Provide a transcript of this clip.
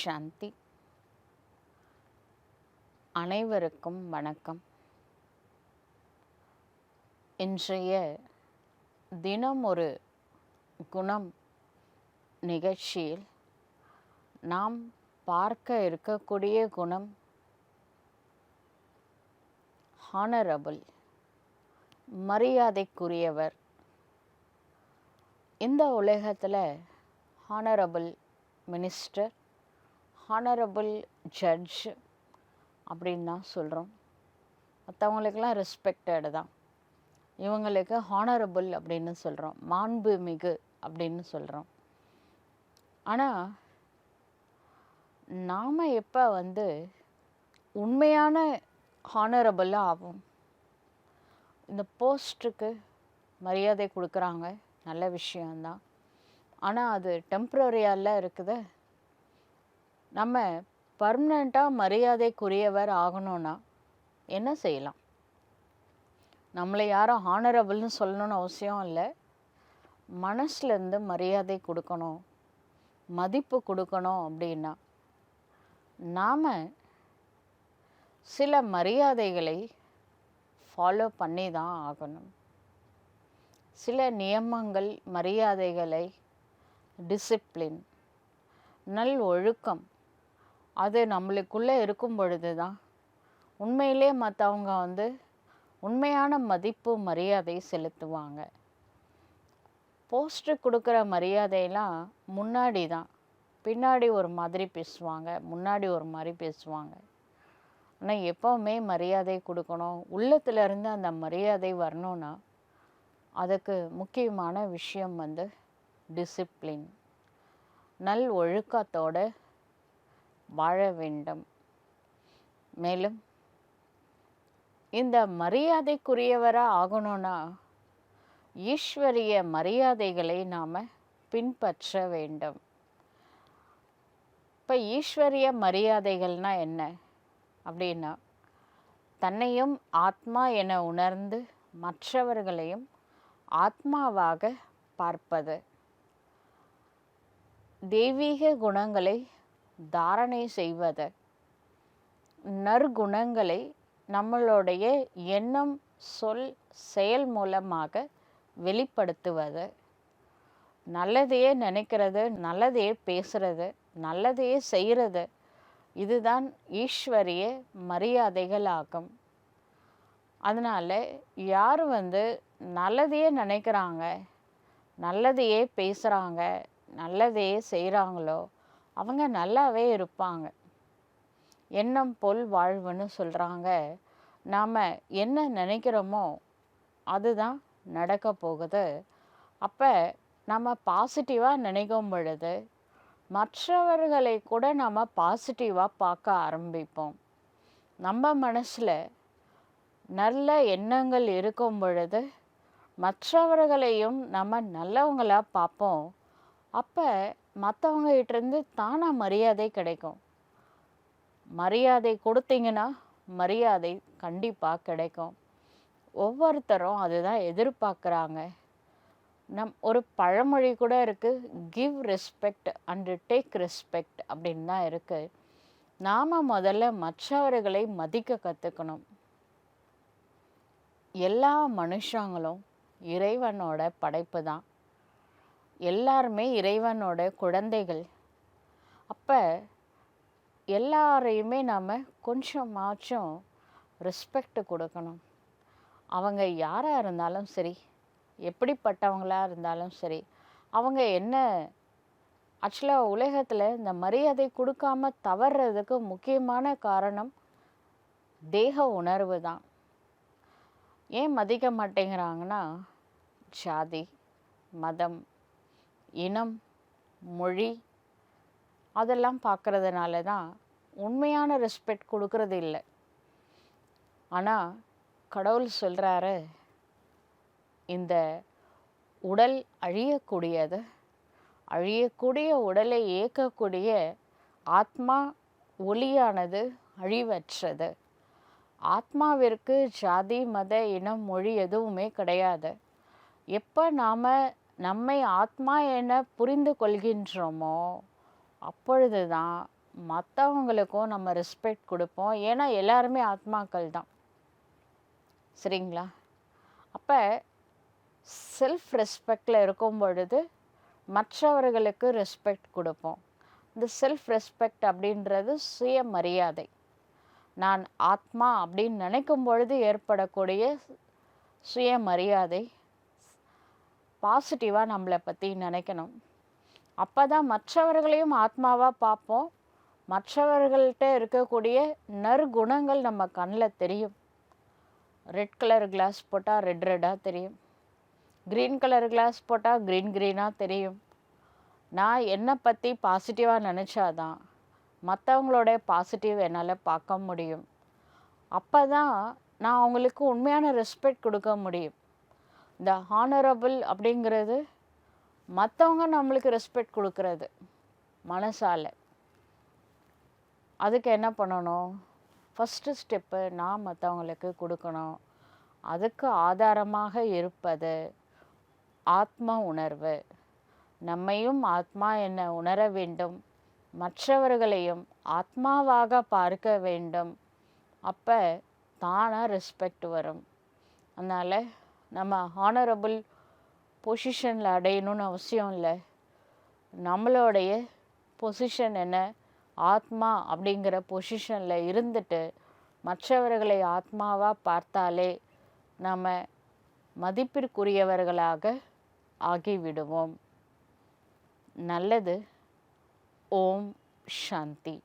சாந்தி அனைவருக்கும் வணக்கம். இன்றைய தினம் ஒரு குணம் நிகழ்ச்சியில் நாம் பார்க்க இருக்கக்கூடிய குணம் ஹானரபிள் மரியாதைக்குரியவர். இந்த உலகத்தில் ஹானரபிள் மினிஸ்டர் ஹானரபிள் ஜட்ஜ் அப்படின்னு தான் சொல்கிறோம் மற்றவங்களுக்கெல்லாம் ரெஸ்பெக்டடு தான். இவங்களுக்கு ஹானரபிள் அப்படின்னு சொல்கிறோம் மாண்பு மிகு அப்படின்னு சொல்கிறோம் ஆனால் நாம் எப்போ வந்து உண்மையான ஹானரபிளாக ஆகும் இந்த போஸ்ட்டுக்கு மரியாதை கொடுக்குறாங்க. நல்ல விஷயந்தான் ஆனால் அது டெம்ப்ரரியால இருக்குது. நம்ம பர்மனெண்ட்டாக மரியாதைக்குரியவர் ஆகணும்னா என்ன செய்யலாம்? நம்மளை யாரும் ஹானரபிள்னு சொல்லணும்னு அவசியம் இல்லை. மனசுலேருந்து மரியாதை கொடுக்கணும். மதிப்பு கொடுக்கணும் அப்படின்னா நாம் சில மரியாதைகளை ஃபாலோ பண்ணி தான் ஆகணும். சில நியமங்கள் மரியாதைகளை டிசிப்ளின் நல் ஒழுக்கம் அது நம்மளுக்குள்ளே இருக்கும் பொழுது தான். உண்மையிலே மற்றவங்க வந்து உண்மையான மதிப்பு மரியாதை செலுத்துவாங்க. போஸ்ட்ரு கொடுக்குற மரியாதையெல்லாம் முன்னாடி தான். பின்னாடி ஒரு மாதிரி பேசுவாங்க முன்னாடி ஒரு மாதிரி பேசுவாங்க. ஆனால் எப்போவுமே மரியாதை கொடுக்கணும். உள்ளத்துலேருந்து அந்த மரியாதை வரணும்னா அதுக்கு முக்கியமான விஷயம் வந்து டிசிப்ளின் நல் ஒழுக்கத்தோடு வாழ வேண்டும். மேலும் இந்த மரியாதைக்குரியவராக ஆகணும்னா ஈஸ்வரிய மரியாதைகளை நாம் பின்பற்ற வேண்டும். இப்போ ஈஸ்வரிய மரியாதைகள்னா என்ன? அப்படின்னா தன்னையும் ஆத்மா என உணர்ந்து மற்றவர்களையும் ஆத்மாவாக பார்ப்பது. தெய்வீக குணங்களை தாரணை செய்வது. நற்குணங்களை நம்மளுடைய எண்ணம் சொல் செயல் மூலமாக வெளிப்படுத்துவது. நல்லதையே நினைக்கிறது நல்லதையே பேசுறது நல்லதையே செய்கிறது. இதுதான் ஈஸ்வரிய மரியாதைகள் ஆகும். அதனால் யார் வந்து நல்லதையே நினைக்கிறாங்க நல்லதையே பேசுகிறாங்க நல்லதையே செய்கிறாங்களோ அவங்க நல்லாவே இருப்பாங்க. எண்ணம் பொல் வாழ்வுன்னு சொல்கிறாங்க நாம் என்ன நினைக்கிறோமோ அதுதான் நடக்க போகுது. அப்போ நம்ம பாசிட்டிவாக நினைக்கும் பொழுது மற்றவர்களை கூட நம்ம பாசிட்டிவாக பார்க்க ஆரம்பிப்போம். நம்ம மனசில் நல்ல எண்ணங்கள் இருக்கும் பொழுது மற்றவர்களையும் நம்ம நல்லவங்களாக பார்ப்போம். அப்போ மற்றவங்ககிட்டேருந்து தானாக மரியாதை கிடைக்கும். மரியாதை கொடுத்தீங்கன்னா மரியாதை கண்டிப்பாக கிடைக்கும். ஒவ்வொருத்தரும் அதுதான் எதிர்பார்க்குறாங்க. நம் ஒரு பழமொழி கூட இருக்குது give respect and take respect அப்படின்னு தான் இருக்குது நாம் முதல்ல மற்றவர்களை மதிக்க கற்றுக்கணும் எல்லா மனுஷங்களும் இறைவனோட படைப்பு தான். எல்லாருமே இறைவனோட குழந்தைகள். அப்போ எல்லாரையுமே நாம் கொஞ்சமாச்சும் ரெஸ்பெக்ட் கொடுக்கணும். அவங்க யாராக இருந்தாலும் சரி எப்படிப்பட்டவங்களாக இருந்தாலும் சரி அவங்க என்ன ஆக்சுவலாக உலகத்தில் இந்த மரியாதை கொடுக்காம தவறுறதுக்கு முக்கியமான காரணம் தேக உணர்வு தான். ஏன் மதிக்க மாட்டேங்கிறாங்கன்னா ஜாதி மதம் இனம் மொழி அதெல்லாம் பார்க்குறதுனால தான் உண்மையான ரெஸ்பெக்ட் கொடுக்கறது இல்லை. ஆனால் கடவுள் சொல்கிறாரு இந்த உடல் அழியக்கூடியது அழியக்கூடிய உடலை இயக்கக்கூடிய ஆத்மா ஒளியானது அழிவற்றது. ஆத்மாவிற்கு ஜாதி மத இனம் மொழி எதுவுமே கிடையாது. எப்போ நாம் நம்மை ஆத்மா என புரிந்து கொள்கின்றோமோ அப்பொழுது தான் மற்றவங்களுக்கும் நம்ம ரெஸ்பெக்ட் கொடுப்போம். ஏன்னா எல்லாருமே ஆத்மாக்கள் தான். சரிங்களா? அப்போ செல்ஃப் ரெஸ்பெக்டில் இருக்கும் பொழுது மற்றவர்களுக்கு ரெஸ்பெக்ட் கொடுப்போம். இந்த செல்ஃப் ரெஸ்பெக்ட் அப்படின்றது சுயமரியாதை. நான் ஆத்மா அப்படின்னு நினைக்கும் பொழுது ஏற்படக்கூடிய சுயமரியாதை. பாசிட்டிவாக நம்மளை பற்றி நினைக்கணும். அப்போ தான் மற்றவர்களையும் ஆத்மாவாக பார்ப்போம். மற்றவர்கள்ட்ட இருக்கக்கூடிய நற்குணங்கள் நம்ம கண்ணில் தெரியும். ரெட் கலர் கிளாஸ் போட்டால் ரெட் ரெட்டாக தெரியும். க்ரீன் கலர் கிளாஸ் போட்டால் க்ரீன் க்ரீனாக தெரியும். நான் என்னை பற்றி பாசிட்டிவாக நினச்சாதான் மற்றவங்களோட பாசிட்டிவ் என்னால் பார்க்க முடியும். அப்போ தான் நான் அவங்களுக்கு உண்மையான ரெஸ்பெக்ட் கொடுக்க முடியும். இந்த ஹானரபிள் அப்படிங்கிறது மற்றவங்க நம்மளுக்கு ரெஸ்பெக்ட் கொடுக்கறது. மனசால். அதுக்கு என்ன பண்ணணும்? ஃபஸ்ட்டு ஸ்டெப்பு நான் மற்றவங்களுக்கு கொடுக்கணும். அதுக்கு ஆதாரமாக இருப்பது ஆத்ம உணர்வு. நம்மையும் ஆத்மா என்ன உணர வேண்டும்? மற்றவர்களையும் ஆத்மாவாக பார்க்க வேண்டும். அப்போ தானாக ரெஸ்பெக்ட் வரும். அதனால் நம்ம ஹானரபுள் பொசிஷனில் அடையணும்னு அவசியம் இல்லை. நம்மளுடைய பொசிஷன் என்ன? ஆத்மா அப்படிங்கிற பொசிஷனில் இருந்துட்டு மற்றவர்களை ஆத்மாவாக பார்த்தாலே நம்ம மதிப்பிற்குரியவர்களாக ஆகிவிடுவோம். நல்லது. ஓம் சாந்தி.